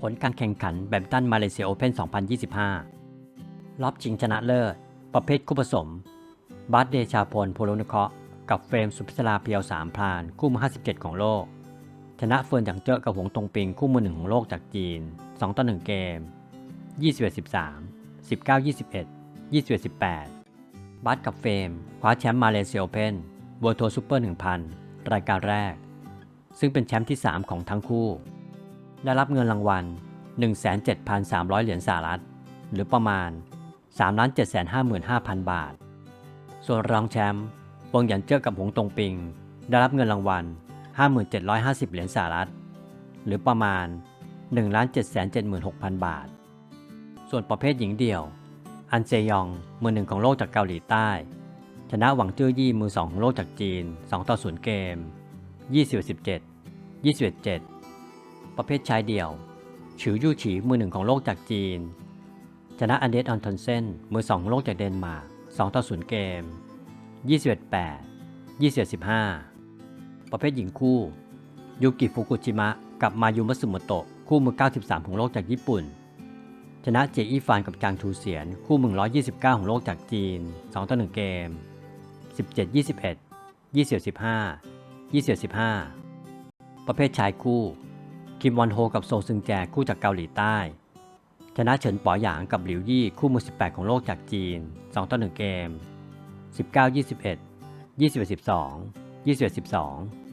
ผลการแข่งขันแบดมินตันมาเลเซียโอเพน2025 รอบชิงชนะเลิศ ประเภทคู่ผสมบาสเดชาพลโพลนุเคราะห์กับเฟรมสุพิศราเพียวสามพลาน คู่มือ 57 ของโลก ชนะเฟิร์นหยางเจอกับหงตงปิงคู่มือหนึ่งของโลกจากจีน 2 ต่อ 1 เกม 21-13 19-21 21-18บาสกับเฟรมคว้าแชมป์มาเลเซียโอเพนเวิร์ทัวร์ซูเปอร์ 1,000 รายการแรก ซึ่งเป็นแชมป์ที่ 3 ของทั้งคู่ ได้รับเงินรางวัล 1,7,300 เหรียญสหรัฐ หรือประมาณ 3,755,000 บาท ส่วนรองแชมป์วงหยันเจ้อกับหงตงปิง ได้รับเงินรางวัล 5,750 เหรียญสหรัฐ หรือประมาณ 1,776,000 บาท ส่วนประเภทหญิงเดี่ยว อันเซยอง มือหนึ่งของโลกจากเกาหลีใต้ ชนะหวังจื้อยี่มือสองของโลกจากจีน 2 ต่อ 0 เกม 20-17 21-7 ประเภทชายเดี่ยวฉิวยู่ฉีมือหนึ่งของโลกจากจีน ชนะอันเดสออนทอนเซนมือสองของโลกจากเดนมาร์ก2ต่อ0เกม 21-8 21-15 ประเภทหญิงคู่ ยูกิฟุกุชิมะ กับมายุมัสึโมโตะ คู่มือ 93 ของโลกจากญี่ปุ่น ชนะเจอีฟานกับจางทูเสียน คู่มือ 129 ของโลกจากจีน 2 ต่อ 1 เกม 17-21 20-15 20-15 ประเภทชายคู่ คิมวอนโฮกับโซซึงแจคู่จากเกาหลีใต้ ชนะเฉินป๋อหยางกับหลิวยี่คู่มือ 18 ของโลกจากจีน 2 ต่อ 1 เกม 19-21 21-12 21-12